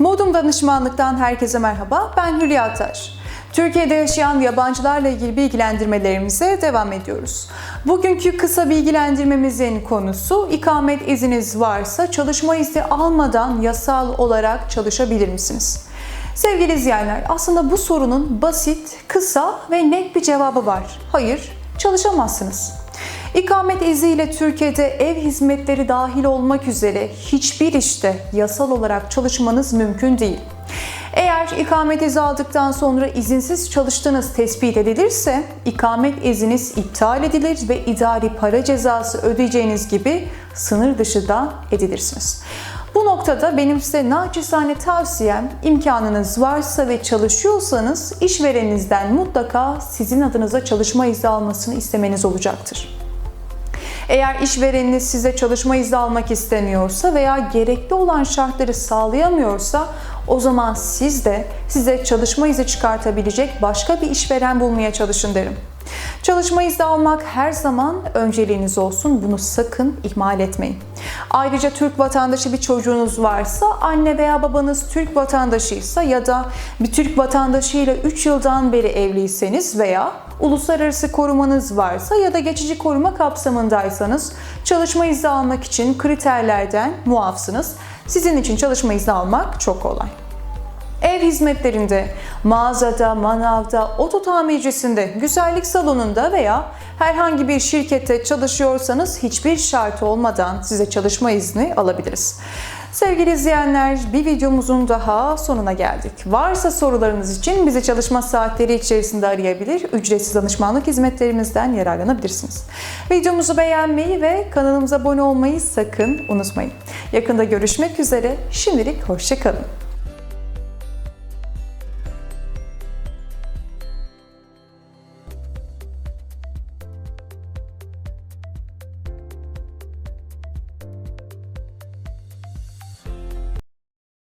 Modum Danışmanlık'tan herkese merhaba. Ben Hülya Atar. Türkiye'de yaşayan yabancılarla ilgili bilgilendirmelerimize devam ediyoruz. Bugünkü kısa bilgilendirmemizin konusu ikamet izniniz varsa çalışma izni almadan yasal olarak çalışabilir misiniz? Sevgili izleyenler, aslında bu sorunun basit, kısa ve net bir cevabı var. Hayır, çalışamazsınız. İkamet izniyle Türkiye'de ev hizmetleri dahil olmak üzere hiçbir işte yasal olarak çalışmanız mümkün değil. Eğer ikamet izni aldıktan sonra izinsiz çalıştığınız tespit edilirse ikamet izniniz iptal edilir ve idari para cezası ödeyeceğiniz gibi sınır dışı da edilirsiniz. Bu noktada benim size naçizane tavsiyem imkanınız varsa ve çalışıyorsanız işvereninizden mutlaka sizin adınıza çalışma izni almasını istemeniz olacaktır. Eğer işvereniniz size çalışma izni almak istemiyorsa veya gerekli olan şartları sağlayamıyorsa o zaman siz de size çalışma izni çıkartabilecek başka bir işveren bulmaya çalışın derim. Çalışma izni almak her zaman önceliğiniz olsun. Bunu sakın ihmal etmeyin. Ayrıca Türk vatandaşı bir çocuğunuz varsa, anne veya babanız Türk vatandaşıysa ya da bir Türk vatandaşıyla 3 yıldan beri evliyseniz veya uluslararası korumanız varsa ya da geçici koruma kapsamındaysanız çalışma izni almak için kriterlerden muafsınız. Sizin için çalışma izni almak çok kolay. Ev hizmetlerinde, mağazada, manavda, oto tamircisinde, güzellik salonunda veya herhangi bir şirkette çalışıyorsanız hiçbir şart olmadan size çalışma izni alabiliriz. Sevgili izleyenler, bir videomuzun daha sonuna geldik. Varsa sorularınız için bizi çalışma saatleri içerisinde arayabilir, ücretsiz danışmanlık hizmetlerimizden yararlanabilirsiniz. Videomuzu beğenmeyi ve kanalımıza abone olmayı sakın unutmayın. Yakında görüşmek üzere, şimdilik hoşçakalın.